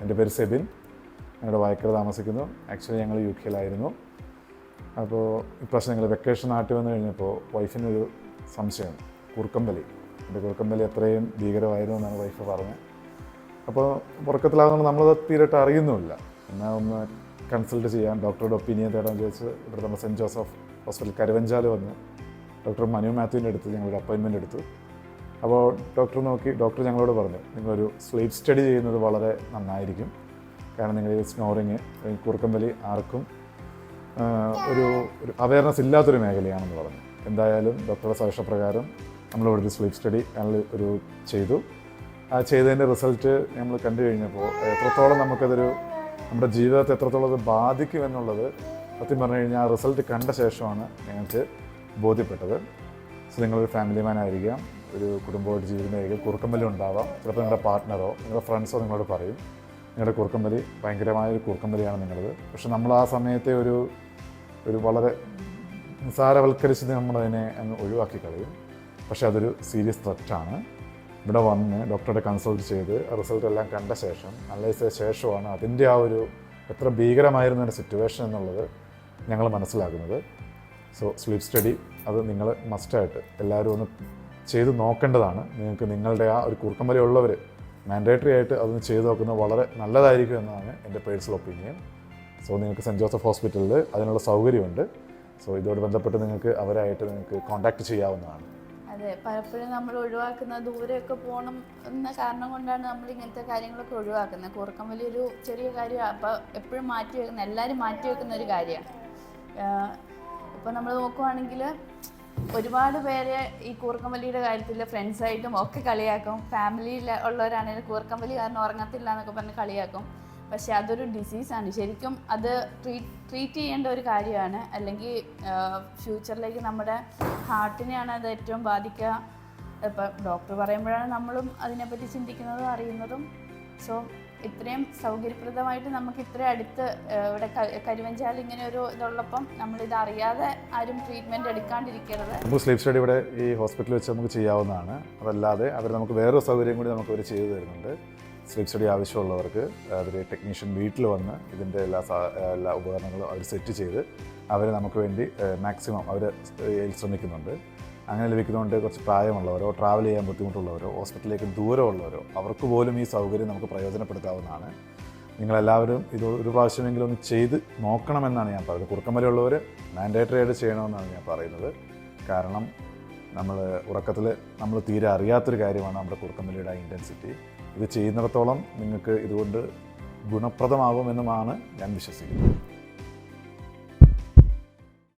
എന്റെ പേര് സെബിൻ. ഞങ്ങളുടെ വായക്കര താമസിക്കുന്നു. ആക്ച്വലി ഞങ്ങൾ യു കെയിലായിരുന്നു. അപ്പോൾ ഇപ്രാവശ്യം ഞങ്ങൾ വെക്കേഷൻ നാട്ടിൽ വന്നു കഴിഞ്ഞപ്പോൾ വൈഫിനൊരു സംശയം. കുറുക്കമ്പലി എന്റെ കുറുക്കമ്പലി അത്രയും ഭീകരമായിരുന്നു എന്നാണ് വൈഫ് പറഞ്ഞത്. അപ്പോൾ ഉറക്കത്തിലാകുന്നത് നമ്മളത് തീരായിട്ട് അറിയുന്നുമില്ല. എന്നാൽ ഒന്ന് കൺസൾട്ട് ചെയ്യാൻ ഡോക്ടറുടെ ഒപ്പീനിയൻ തേടാൻ ചോദിച്ച് ഇവിടെ നമ്മുടെ സെന്റ് ജോസഫ് ഹോസ്പിറ്റൽ കരുവഞ്ചാൽ വന്ന് ഡോക്ടർ മനു മാത്യുവിന്റെ അടുത്ത് ഞങ്ങളൊരു അപ്പോയിൻമെന്റ് എടുത്തു. അപ്പോൾ ഡോക്ടർ നോക്കി ഡോക്ടർ ഞങ്ങളോട് പറഞ്ഞു നിങ്ങളൊരു സ്ലീപ്പ് സ്റ്റഡി ചെയ്യുന്നത് വളരെ നന്നായിരിക്കും. കാരണം നിങ്ങൾ സ്നോറിങ് വലി ആർക്കും ഒരു ഒരു അവയർനെസ് ഇല്ലാത്തൊരു മേഖലയാണെന്ന് പറഞ്ഞു. എന്തായാലും ഡോക്ടറുടെ സജഷപ്രകാരം നമ്മളിവിടെ ഒരു സ്ലീപ്പ് സ്റ്റഡി ഞങ്ങൾ ഒരു ചെയ്തു. ആ ചെയ്തതിന്റെ റിസൾട്ട് നമ്മൾ കണ്ടു കഴിഞ്ഞപ്പോൾ എത്രത്തോളം നമുക്കതൊരു നമ്മുടെ ജീവിതത്തെ എത്രത്തോളം അത് ബാധിക്കും എന്നുള്ളത് സത്യം പറഞ്ഞു കഴിഞ്ഞാൽ ആ റിസൾട്ട് കണ്ട ശേഷമാണ് ഞങ്ങൾക്ക് ബോധ്യപ്പെട്ടത്. സോ നിങ്ങളൊരു ആയിരിക്കാം. ഒരു കുടുംബമായിട്ട് ജീവിക്കുന്നതായിരിക്കും. കുറുക്കമ്പലി ഉണ്ടാവാം. ചിലപ്പോൾ നിങ്ങളുടെ പാർട്ട്ണറോ നിങ്ങളുടെ ഫ്രണ്ട്സോ നിങ്ങളോട് പറയും. നിങ്ങളുടെ കുറുക്കമ്പലി ഭയങ്കരമായ ഒരു കുറുക്കമ്പലിയാണ് നിങ്ങളത്. പക്ഷെ നമ്മൾ ആ സമയത്തെ ഒരു ഒരു വളരെ നിസാരവൽക്കരിച്ച് നമ്മളതിനെ അങ്ങ് ഒഴിവാക്കി കളയും. പക്ഷെ അതൊരു സീരിയസ് ത്രെറ്റാണ് ഇവിടെ വന്ന് ഡോക്ടറെ കൺസൾട്ട് ചെയ്ത് റിസൾട്ട് എല്ലാം കണ്ട ശേഷം അനലൈസ് ചെയ്ത ശേഷമാണ് അതിന്റെ ആ ഒരു എത്ര ഭീകരമായിരുന്ന ഒരു സിറ്റുവേഷൻ എന്നുള്ളത് ഞങ്ങൾ മനസ്സിലാക്കുന്നത്. സോ സ്ലീപ്പ് സ്റ്റഡി അത് നിങ്ങൾ മസ്റ്റായിട്ട് എല്ലാവരും ഒന്ന് ചെയ്ത് നോക്കേണ്ടതാണ്. നിങ്ങൾക്ക് നിങ്ങളുടെ ആ ഒരു കുറുക്കം ഉള്ളവർ മാൻഡേറ്ററി ആയിട്ട് അതൊന്ന് ചെയ്ത് നോക്കുന്നത് വളരെ നല്ലതായിരിക്കും എന്നാണ് എന്റെ പേഴ്സണൽ ഒപ്പീനിയൻ. സോ നിങ്ങൾക്ക് സെന്റ് ജോസഫ് ഹോസ്പിറ്റലിൽ അതിനുള്ള സൗകര്യമുണ്ട്. സോ ഇതോട് ബന്ധപ്പെട്ട് നിങ്ങൾക്ക് അവരായിട്ട് നിങ്ങൾക്ക് കോൺടാക്റ്റ് ചെയ്യാവുന്നതാണ്. അതെ പലപ്പോഴും നമ്മൾ ഒഴിവാക്കുന്ന ദൂരെയൊക്കെ പോകണം എന്ന കാരണം കൊണ്ടാണ് നമ്മൾ ഇങ്ങനത്തെ കാര്യങ്ങളൊക്കെ ഒഴിവാക്കുന്നത്. കൂർക്കം വലിയൊരു ചെറിയ കാര്യമാണ് അപ്പോൾ എപ്പോഴും മാറ്റി വെക്കുന്ന എല്ലാവരും മാറ്റി വെക്കുന്ന ഒരു കാര്യമാണ്. ഇപ്പോൾ നമ്മൾ നോക്കുവാണെങ്കിൽ ഒരുപാട് പേര് ഈ കൂർക്കമ്പലിയുടെ കാര്യത്തിൽ ഫ്രണ്ട്സായിട്ടും ഒക്കെ കളിയാക്കും. ഫാമിലിയിൽ ഉള്ളവരാണെങ്കിൽ കൂർക്കമ്പലി കാരണം ഉറങ്ങത്തില്ല എന്നൊക്കെ പറഞ്ഞ് കളിയാക്കും. പക്ഷെ അതൊരു ഡിസീസാണ് ശരിക്കും അത് ട്രീറ്റ് ചെയ്യേണ്ട ഒരു കാര്യമാണ്. അല്ലെങ്കിൽ ഫ്യൂച്ചറിലേക്ക് നമ്മുടെ ഹാർട്ടിനെയാണ് അത് ഏറ്റവും ബാധിക്കുക ഇപ്പം ഡോക്ടർ പറയുമ്പോഴാണ് നമ്മളും അതിനെപ്പറ്റി ചിന്തിക്കുന്നതും അറിയുന്നതും സോ ഇത്രയും സൗകര്യപ്രദമായിട്ട് നമുക്ക് ഇത്രയും അടുത്ത് ഇവിടെ കരിവഞ്ചാൽ ഇങ്ങനെ ഒരു ഇതുള്ളപ്പം നമ്മളിത് അറിയാതെ ആരും ട്രീറ്റ്മെന്റ് എടുക്കാണ്ടിരിക്കരുത്. നമുക്ക് സ്ലീപ്പ് സ്റ്റഡി ഇവിടെ ഈ ഹോസ്പിറ്റലിൽ വെച്ച് നമുക്ക് ചെയ്യാവുന്നതാണ്. അതല്ലാതെ അവർ നമുക്ക് വേറൊരു സൗകര്യം കൂടി നമുക്ക് അവർ ചെയ്തു തരുന്നുണ്ട്. സ്ലീപ്പ് സ്റ്റഡി ആവശ്യമുള്ളവർക്ക് അവർ ടെക്നീഷ്യൻ വീട്ടിൽ വന്ന് ഇതിന്റെ എല്ലാ എല്ലാ ഉപകരണങ്ങളും അവർ സെറ്റ് ചെയ്ത് അവർ നമുക്ക് വേണ്ടി മാക്സിമം അവർ ശ്രമിക്കുന്നുണ്ട് അങ്ങനെ ലഭിക്കുന്നതുകൊണ്ട് കുറച്ച് പ്രായമുള്ളവരോ ട്രാവൽ ചെയ്യാൻ ബുദ്ധിമുട്ടുള്ളവരോ ഹോസ്പിറ്റലിലേക്ക് ദൂരമുള്ളവരോ അവർക്ക് പോലും ഈ സൗകര്യം നമുക്ക് പ്രയോജനപ്പെടുത്താവുന്നതാണ്. നിങ്ങളെല്ലാവരും ഇത് ഒരു പ്രാവശ്യമെങ്കിലും ഒന്ന് ചെയ്ത് നോക്കണമെന്നാണ് ഞാൻ പറയുന്നത്. കുറുക്കമ്പലുള്ളവർ മാൻഡേറ്ററി ആയിട്ട് ചെയ്യണമെന്നാണ് ഞാൻ പറയുന്നത്. കാരണം നമ്മൾ ഉറക്കത്തിൽ നമ്മൾ തീരെ അറിയാത്തൊരു കാര്യമാണ് നമ്മുടെ കുറുക്കമ്പലിയുടെ ഇന്റൻസിറ്റി ഇത് ചെയ്യുന്നിടത്തോളം നിങ്ങൾക്ക് ഇതുകൊണ്ട് ഗുണപ്രദമാകുമെന്നുമാണ് ഞാൻ വിശ്വസിക്കുന്നത്.